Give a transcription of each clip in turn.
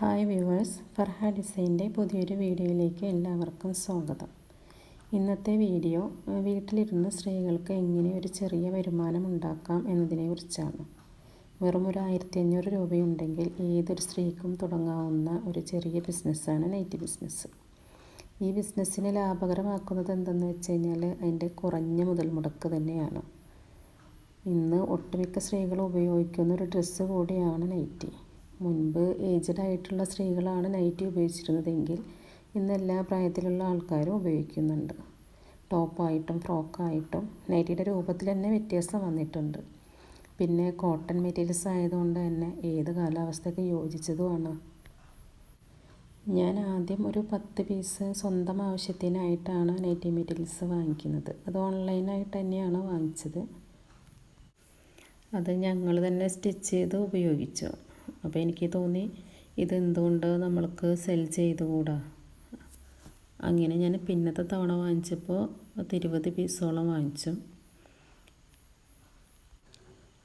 Hi viewers Farha ഡിസൈന്റെ പുതിയൊരു വീഡിയോയിലേക്ക് എല്ലാവർക്കും സ്വാഗതം. ഇന്നത്തെ വീഡിയോ വീട്ടിലിരുന്ന് സ്ത്രീകൾക്ക് എങ്ങനെ ഒരു ചെറിയ വരുമാനം ഉണ്ടാക്കാം എന്നതിനെക്കുറിച്ചാണ്. വെറും ഒരു ആയിരത്തി അഞ്ഞൂറ് രൂപയുണ്ടെങ്കിൽ ഏതൊരു സ്ത്രീക്കും തുടങ്ങാവുന്ന ഒരു ചെറിയ ബിസിനസ്സാണ് നൈറ്റ് ബിസിനസ് ഈ ബിസിനസ്സിനെ ലാഭകരമാക്കുന്നത് എന്തെന്ന് വെച്ച് കഴിഞ്ഞാൽ അതിന്റെ കുറഞ്ഞ മുതൽ മുടക്ക് തന്നെയാണ്. ഇന്ന് ഒട്ടുമിക്ക സ്ത്രീകൾ ഉപയോഗിക്കുന്ന ഒരു ഡ്രസ്സ് കൂടിയാണ് നൈറ്റി. മുൻപ് ഏജ്ഡ് ആയിട്ടുള്ള സ്ത്രീകളാണ് നൈറ്റി ഉപയോഗിച്ചിരുന്നതെങ്കിൽ ഇന്ന് എല്ലാ പ്രായത്തിലുള്ള ആൾക്കാരും ഉപയോഗിക്കുന്നുണ്ട്. ടോപ്പായിട്ടും ഫ്രോക്കായിട്ടും നൈറ്റിയുടെ രൂപത്തിൽ തന്നെ വ്യത്യാസം വന്നിട്ടുണ്ട്. പിന്നെ കോട്ടൺ മെറ്റീരിയൽസ് ആയതുകൊണ്ട് തന്നെ ഏത് കാലാവസ്ഥയ്ക്ക് യോജിച്ചതുമാണ്? ഞാൻ ആദ്യം ഒരു പത്ത് പീസ് സ്വന്തം ആവശ്യത്തിനായിട്ടാണ് നൈറ്റി മെറ്റീരിയൽസ് വാങ്ങിക്കുന്നത്. അത് ഓൺലൈനായിട്ട് തന്നെയാണ് വാങ്ങിച്ചത്. അത് ഞങ്ങൾ തന്നെ സ്റ്റിച്ച് ചെയ്ത് ഉപയോഗിച്ചു. അപ്പോൾ എനിക്ക് തോന്നി ഇതെന്തുകൊണ്ട് നമ്മൾക്ക് സെൽ ചെയ്തുകൂടാ? അങ്ങനെ ഞാൻ പിന്നത്തെ തവണ വാങ്ങിച്ചപ്പോൾ പത്തിരുപത് പീസോളം വാങ്ങിച്ചു.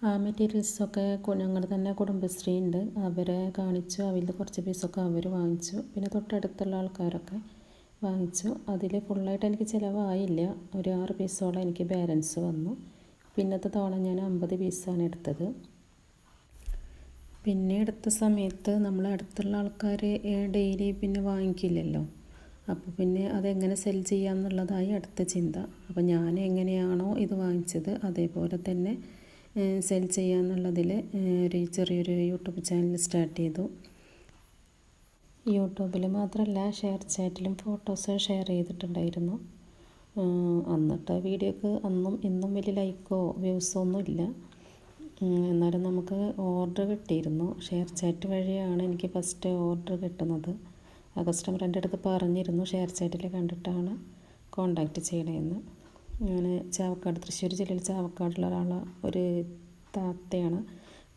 ആ മെറ്റീരിയൽസൊക്കെ ഞങ്ങൾ തന്നെ കുടുംബശ്രീ ഉണ്ട്. അവരെ കാണിച്ചു. അവരിൽ കുറച്ച് പീസൊക്കെ അവർ വാങ്ങിച്ചു. പിന്നെ തൊട്ടടുത്തുള്ള ആൾക്കാരൊക്കെ വാങ്ങിച്ചു. അതിൽ ഫുള്ളായിട്ട് എനിക്ക് ചിലവായില്ല. ഒരു ആറ് പീസോളം എനിക്ക് ബാലൻസ് വന്നു. പിന്നത്തെ തവണ ഞാൻ അമ്പത് പീസാണ് എടുത്തത്. പിന്നെ എടുത്ത സമയത്ത് നമ്മൾ അടുത്തുള്ള ആൾക്കാർ ഡെയിലി പിന്നെ വാങ്ങിക്കില്ലല്ലോ. അപ്പോൾ പിന്നെ അതെങ്ങനെ സെൽ ചെയ്യാം എന്നുള്ളതായി അടുത്ത ചിന്ത. അപ്പോൾ ഞാൻ എങ്ങനെയാണോ ഇത് വാങ്ങിച്ചത് അതേപോലെ തന്നെ സെൽ ചെയ്യാമെന്നുള്ളതിൽ ഒരു ചെറിയൊരു യൂട്യൂബ് ചാനൽ സ്റ്റാർട്ട് ചെയ്തു. യൂട്യൂബിൽ മാത്രമല്ല ഷെയർ ചാറ്റിലും ഫോട്ടോസ് ഷെയർ ചെയ്തിട്ടുണ്ടായിരുന്നു. അന്നിട്ട് വീഡിയോക്ക് അന്നും ഇന്നും വലിയ ലൈക്കോ വ്യൂസോ ഒന്നും ഇല്ല എന്നാലും നമുക്ക് ഓർഡർ കിട്ടിയിരുന്നു. ഷെയർ ചാറ്റ് വഴിയാണ് എനിക്ക് ഫസ്റ്റ് ഓർഡർ കിട്ടുന്നത്. ആ കസ്റ്റമർ എന്റെ അടുത്ത് പറഞ്ഞിരുന്നു ഷെയർ ചാറ്റിൽ കണ്ടിട്ടാണ് കോണ്ടാക്റ്റ് ചെയ്യണമെന്ന് ഞാൻ ചാവക്കാട് തൃശ്ശൂർ ജില്ലയിൽ ചാവക്കാടുള്ള ഒരാളെ ഒരു താത്തയാണ്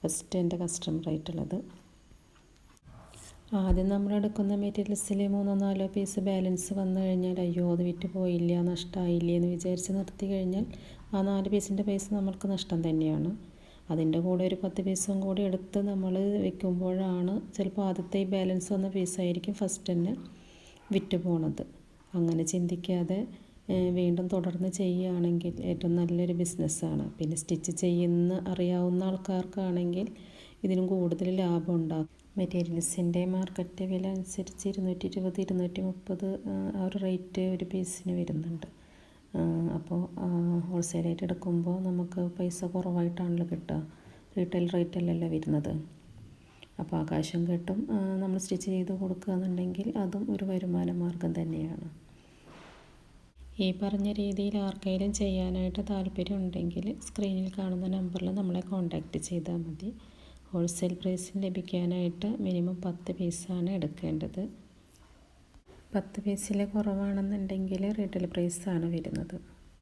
ഫസ്റ്റ് എന്റെ കസ്റ്റമർ ആയിട്ടുള്ളത്. ആദ്യം നമ്മൾ എടുക്കുന്ന മെറ്റീരിയൽസിൽ മൂന്നോ നാലോ പീസ് ബാലൻസ് വന്നു കഴിഞ്ഞാൽ അയ്യോ അത് വിറ്റ് പോയില്ല നഷ്ടമായില്ലേ എന്ന് വിചാരിച്ച് നിർത്തി കഴിഞ്ഞാൽ ആ നാല് പീസിന്റെ പൈസ നമ്മൾക്ക് നഷ്ടം തന്നെയാണ്. അതിന്റെ കൂടെ ഒരു പത്ത് പീസും കൂടി എടുത്ത് നമ്മൾ വെക്കുമ്പോഴാണ് ചിലപ്പോൾ ആദ്യത്തെ ഈ ബാലൻസ് വന്ന പീസായിരിക്കും ഫസ്റ്റ് തന്നെ വിറ്റ് പോണത്. അങ്ങനെ ചിന്തിക്കാതെ വീണ്ടും തുടർന്ന് ചെയ്യുകയാണെങ്കിൽ ഏറ്റവും നല്ലൊരു ബിസിനസ്സാണ് പിന്നെ സ്റ്റിച്ച് ചെയ്യുന്ന അറിയാവുന്ന ആൾക്കാർക്കാണെങ്കിൽ ഇതിനും കൂടുതൽ ലാഭം ഉണ്ടാകും. മെറ്റീരിയൽസിന്റെ മാർക്കറ്റ് വില അനുസരിച്ച് ഇരുന്നൂറ്റി ഇരുപത് ഇരുന്നൂറ്റി മുപ്പത് ആ ഒരു റേറ്റ് ഒരു പീസിന് വരുന്നുണ്ട്. അപ്പോൾ ഹോൾസെയിലായിട്ട് എടുക്കുമ്പോൾ നമുക്ക് പൈസ കുറവായിട്ടാണല്ലോ കിട്ടുക. റീറ്റെയിൽ റേറ്റല്ലല്ലോ വരുന്നത്. അപ്പോൾ ആകാശം കെട്ടും നമ്മൾ സ്റ്റിച്ച് ചെയ്ത് കൊടുക്കുക എന്നുണ്ടെങ്കിൽ അതും ഒരു വരുമാന മാർഗം തന്നെയാണ്. ഈ പറഞ്ഞ രീതിയിൽ ആർക്കെങ്കിലും ചെയ്യാനായിട്ട് താല്പര്യം ഉണ്ടെങ്കിൽ സ്ക്രീനിൽ കാണുന്ന നമ്പറിൽ നമ്മളെ കോൺടാക്റ്റ് ചെയ്താൽ മതി. ഹോൾസെയിൽ പ്രൈസിൽ ലഭിക്കാനായിട്ട് മിനിമം പത്ത് പീസാണ് എടുക്കേണ്ടത്. പത്ത് പീസിൽ കുറവാണെന്നുണ്ടെങ്കിൽ റീറ്റെയിൽ പ്രൈസാണ് വരുന്നത്.